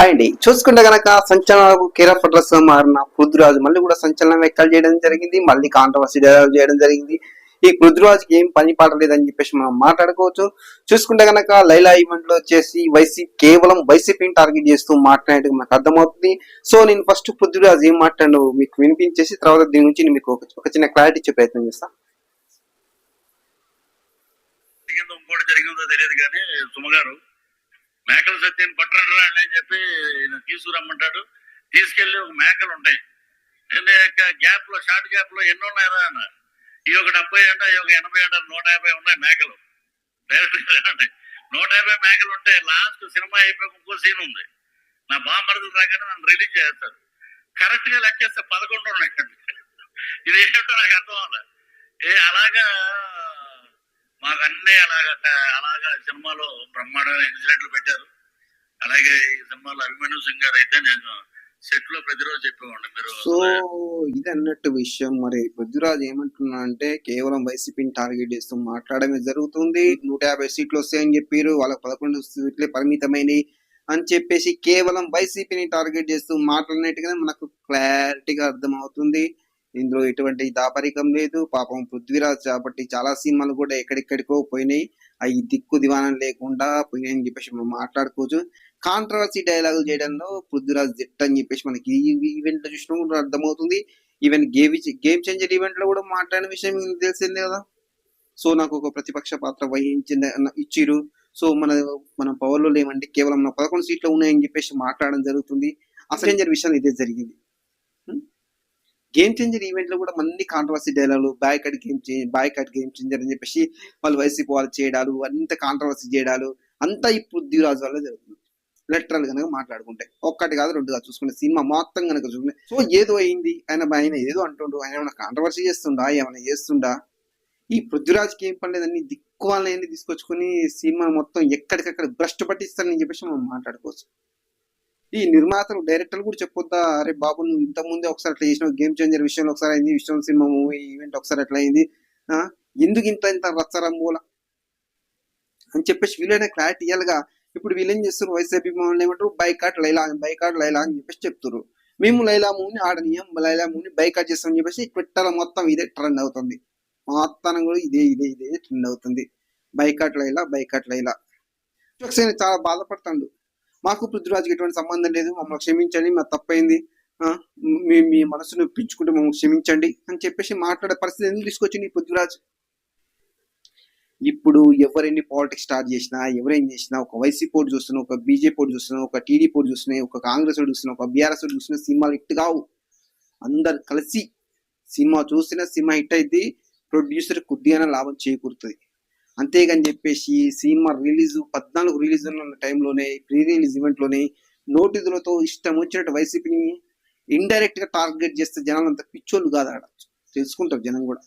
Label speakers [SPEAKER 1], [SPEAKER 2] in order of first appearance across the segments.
[SPEAKER 1] Hi అండి. చూసుకుంటే గనక సంచలనాలకు కేరఫ్ అడ్రస్ మారిన పృథ్వీరాజ్ మళ్ళీ కూడా సంచలనం వ్యాఖ్యలు చేయడం జరిగింది. మళ్ళీ కాంట్రవర్సీ డైలాగ్ చేయడం జరిగింది. ఈ పృథ్వీరాజ్కి ఏం పని పాడలేదని చెప్పేసి మనం మాట్లాడుకోవచ్చు. చూసుకుంటే గనక లైలా ఈవెంట్లో వచ్చేసి వైసీ కేవలం వైసీపీని టార్గెట్ చేస్తూ మాట్లాడేందుకు మనకు అర్థమవుతుంది. సో నేను ఫస్ట్ పృథ్వీరాజ్ ఏం మాట్లాడు మీకు వినిపించేసి తర్వాత దీని నుంచి మీకు ఒక- చిన్న క్లారిటీ ఇచ్చే ప్రయత్నం చేస్తాను
[SPEAKER 2] జరిగిందో ఇంకోటి జరిగిందో తెలియదు కానీ సుమగారు మేకల సత్యం పట్టరా అని చెప్పి తీసుకురమ్మంటాడు తీసుకెళ్ళి ఒక మేకలు ఉంటాయి. గ్యాప్లో షార్ట్ గ్యాప్లో ఎన్ని ఉన్నాయరా అన్న. ఈ ఒక డెబ్బై అంట ఈ ఒక ఎనభై అంట నూట యాభై ఉన్నాయి మేకలు. డైరెక్ట్ నూట యాభై మేకలు ఉంటే లాస్ట్ సినిమా అయిపోయి ఇంకో సీన్ ఉంది. నా బామ్మరదు రాగానే నన్ను రిలీజ్ చేస్తారు కరెక్ట్గా లెక్కేస్తే పదకొండు ఉన్నాయి. ఇది ఏంటో నాకు అర్థం అవ్వలే. ఏ అలాగా మాకు అన్ని అలాగా అలాగా సినిమాలో బ్రహ్మాండమైన ఇన్సిడెంట్లు పెట్టారు. అలాగే ఈ సినిమాలో అభిమన్యు సింగ్ గారు అయితే నేను సెట్లో ప్రతిరోజు చెప్పేవాడిని. మీరు
[SPEAKER 1] సో ఇది అన్నట్టు విషయం. మరి పృథ్వీరాజ్ ఏమంటున్నా అంటే కేవలం వైసీపీని టార్గెట్ చేస్తూ మాట్లాడమే జరుగుతుంది. నూట యాభై సీట్లు వస్తాయని చెప్పారు. వాళ్ళకి పదకొండు సీట్లే పరిమితమైనవి అని చెప్పేసి కేవలం వైసీపీని టార్గెట్ చేస్తూ మాట్లాడినట్టుగానే మనకు క్లారిటీగా అర్థమవుతుంది. ఇందులో ఎటువంటి దాపరికం లేదు. పాపం పృథ్వీరాజ్ కాబట్టి చాలా సినిమాలు కూడా ఎక్కడెక్కడికో పోయినాయి. అవి దిక్కు దివానం లేకుండా పోయినాయి అని చెప్పేసి మనం మాట్లాడుకోవచ్చు. కాంట్రవర్సీ డైలాగులు చేయడంలో పృథ్వీరాజ్ జట్ అని చెప్పేసి మనకి ఈ ఈవెంట్లో చూసినా కూడా అర్థమవుతుంది. ఈవెన్ గేమ్ గేమ్ చేంజర్ ఈవెంట్లో కూడా మాట్లాడిన విషయం తెలిసిందే కదా? సో నాకు ఒక ప్రతిపక్ష పాత్ర వహించింది ఇచ్చిరు. సో మన మన పవర్లో లేవండి కేవలం మన పదకొండు సీట్లు ఉన్నాయని చెప్పేసి మాట్లాడడం జరుగుతుంది. అసలు చేంజర్ విషయం ఇదే జరిగింది. గేమ్ చేంజర్ ఈవెంట్లో కూడా మన్ని కాంట్రవర్సీ డైలాగులు boycott game boycott game changer అని చెప్పేసి వాళ్ళు వైసీపీ వాళ్ళు చేయడాలు అంత కాంట్రవర్సీ చేయడాలు అంతా ఈ పృథ్వీరాజ్ వల్ల జరుగుతుంది. లెటరల్ కనుక మాట్లాడుకుంటే. ఒక్కటి కాదు రెండు కాదు. చూసుకుంటే సినిమా మొత్తం కనుక చూసుకుంటే. సో ఏదో అయింది. ఆయన ఆయన ఏదో అంటుండు. ఆయన ఏమైనా కాంట్రవర్సీ చేస్తుండా? ఏమైనా చేస్తుండా? ఈ పృథ్వీరాజ్కి ఏం పర్లేదని దిక్కువాలని తీసుకొచ్చుకొని సినిమా మొత్తం ఎక్కడికక్కడ భ్రష్టు పట్టిస్తానని చెప్పేసి మనం మాట్లాడుకోవచ్చు. ఈ నిర్మాతలు డైరెక్టర్లు కూడా చెప్పొద్దా? అరే బాబు నువ్వు ఇంతకుముందే ఒకసారి అట్లా చేసిన గేమ్ చేంజర్ విషయంలో ఒకసారి అయింది. విశ్వం సినిమా మూవీ ఈవెంట్ ఒకసారి అట్లా అయింది. ఎందుకు ఇంత ఇంత రచ్చరంబోల అని చెప్పేసి వీలైన క్లారిటీ ఇవ్వాలిగా ఇప్పుడు వీళ్ళు ఏం చేస్తారు వైసీపీ మమ్మల్ని ఏమంటారు? బైకాట్ లైలా బైకాట్ లైలా అని చెప్పేసి చెప్తారు మేము లైలా మూని ఆడనీయం లైలా మూని బైకాట్ చేస్తామని చెప్పేసి ట్విట్టర్ మొత్తం ఇదే ట్రెండ్ అవుతుంది. మొత్తం కూడా ఇదే ఇదే ఇదే ట్రెండ్ అవుతుంది. Boycott Laila boycott Laila. ఒకసారి చాలా బాధపడతాడు. మాకు పృథ్వీరాజుకి ఎటువంటి సంబంధం లేదు. మమ్మల్ని క్షమించండి మా తప్పైంది. మీ మీ మనసును పిచ్చుకుంటే మమ్మల్ని క్షమించండి అని చెప్పేసి మాట్లాడే పరిస్థితి ఎందుకు తీసుకొచ్చింది ఈ పృథ్వీరాజ్? ఇప్పుడు ఎవరెన్ని పాలిటిక్స్ స్టార్ట్ చేసినా ఎవరేం చేసినా ఒక వైసీపీ పోటీ చూస్తున్నా ఒక బీజేపీ ఓటు చూస్తున్నా ఒక టీడీపీ ఓటు చూస్తున్నా ఒక కాంగ్రెస్ ఓటు చూస్తున్నా ఒక బీఆర్ఎస్ ఓటు చూస్తున్నా సినిమాలు హిట్ కావు. అందరు కలిసి సినిమా చూసినా సినిమా హిట్ అయితే ప్రొడ్యూసర్ కొద్దిగానే లాభం చేకూరుతుంది. అంతేగాని చెప్పేసి సినిమా రిలీజ్ పద్నాలుగు రిలీజ్ ఉన్న టైంలోనే ప్రీ రిలీజ్ ఈవెంట్లోనే నోటీసులతో ఇష్టం వచ్చినట్టు వైసీపీని ఇండైరెక్ట్గా టార్గెట్ చేస్తే జనాలు అంత పిచ్చోళ్ళు కాదు ఆడ. తెలుసుకుంటారు జనం కూడా.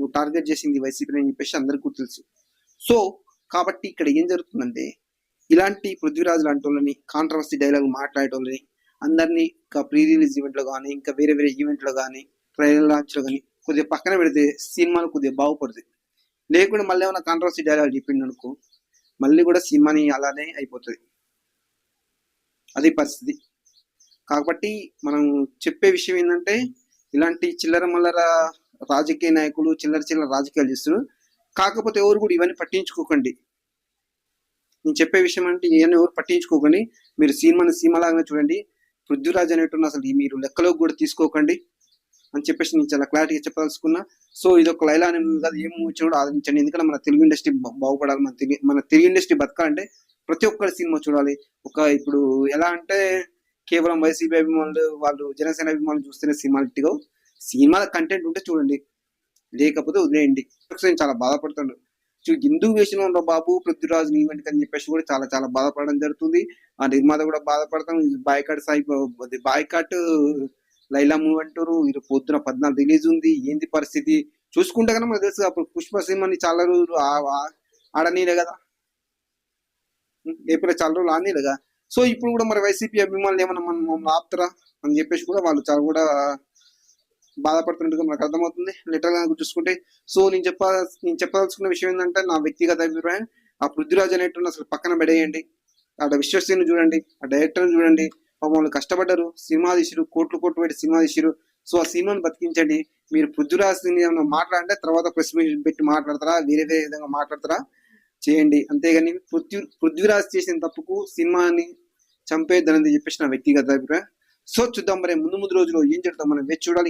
[SPEAKER 1] నువ్వు టార్గెట్ చేసింది వైసీపీ అని చెప్పేసి అందరికీ తెలుసు. సో కాబట్టి ఇక్కడ ఏం జరుగుతుందంటే ఇలాంటి పృథ్వీరాజు లాంటి వాళ్ళని కాంట్రవర్సీ డైలాగ్ మాట్లాడేటోళ్ళని అందరినీ ఇంకా ప్రీ రిలీజ్ ఈవెంట్లో కానీ ఇంకా వేరే వేరే ఈవెంట్లో కానీ ట్రైలర్ లాంచ్లో కానీ కొద్దిగా పక్కన పెడితే సినిమాలు కొద్దిగా బాగుపడుతుంది లేకుండా మళ్ళీ ఏమైనా కాంట్రవర్సీ డైలాగ్ చెప్పిండు అనుకో మళ్ళీ కూడా సినిమాని అలానే అయిపోతుంది. అది పరిస్థితి. కాబట్టి మనం చెప్పే విషయం ఏంటంటే ఇలాంటి చిల్లర మల్లర రాజకీయ నాయకులు చిల్లర చిల్లర రాజకీయాలు చేస్తున్నారు. కాకపోతే ఎవరు కూడా ఇవన్నీ పట్టించుకోకండి. నేను చెప్పే విషయం అంటే ఇవన్నీ ఎవరు పట్టించుకోకండి. మీరు సినిమాని సినిమాలాగానే చూడండి. పృథ్వీరాజ్ అనేటువంటి అసలు ఈ మీరు లెక్కలోకి కూడా తీసుకోకండి అని చెప్పేసి నేను చాలా క్లారిటీగా చెప్పదలుచుకున్నా. సో ఇది ఒక లైలా అనే మూవీ కాదు ఏ మూవీ వచ్చినా కూడా ఆదరించండి ఎందుకంటే మన తెలుగు ఇండస్ట్రీ బాగుపడాలి మన తెలుగు మన తెలుగు ఇండస్ట్రీ బతకాలంటే ప్రతి ఒక్కరి సినిమా చూడాలి. ఒక ఇప్పుడు ఎలా అంటే కేవలం వైసీపీ అభిమానులు వాళ్ళు జనసేన అభిమానులు చూస్తేనే సినిమాలు ఇట్టుగా సినిమా కంటెంట్ ఉంటే చూడండి. లేకపోతే వదిలేయండి. నేను చాలా బాధపడుతాడు. హిందూ ఎందుకు వేసిన బాబు పృథ్వీరాజ్ ఈవెంట్ అని చెప్పేసి కూడా చాలా చాలా బాధపడడం జరుగుతుంది. ఆ నిర్మాత కూడా బాధపడతాం. Boycott Sai boycott Laila move అంటారు. ఇది పొద్దున పద్నాలుగు రిలీజ్ ఉంది. ఏంది పరిస్థితి? చూసుకుంటే కనుక మనకు తెలుసు అప్పుడు పుష్ప సినిమాని చాలా రోజులు ఆడనీలే కదా. ఏప్రిల్ చాలా రోజులు ఆడనీలే కదా. సో ఇప్పుడు కూడా మరి వైసీపీ అభిమానులు ఏమన్నా మనం ఆపుతారా? అని చెప్పేసి కూడా వాళ్ళు చాలా కూడా బాధపడుతున్నట్టుగా మనకు అర్థమవుతుంది. లిటరల్గా చూసుకుంటే సో నేను చెప్పా నేను చెప్పదలుచుకున్న విషయం ఏంటంటే నా వ్యక్తిగత అభిప్రాయం ఆ పృథ్వీరాజ్ అనేటువంటి అసలు పక్కన పెడేయండి అక్కడ విశ్వసేను చూడండి ఆ డైరెక్టర్ చూడండి మమ్మల్ని వాళ్ళు కష్టపడ్డారు సినిమా తీసిరు కోట్లు కోట్లు పెట్టి సినిమా తీసిరు. సో ఆ సినిమాని బతికించండి. మీరు పృథ్వీరాజ్ని ఏమైనా మాట్లాడితే తర్వాత ప్రెస్ పెట్టి మాట్లాడతారా? వేరే వేరే విధంగా మాట్లాడతారా? చేయండి. అంతేగాని పృథ్వీ పృథ్వీరాజ్ చేసిన తప్పుకు సినిమాని చంపేద్దనేది చెప్పేసి నా వ్యక్తిగత అభిప్రాయం. సో చూద్దాం మరి ముందు ముందు రోజులో ఏం జరుగుతాం మనం వేచి చూడాలి.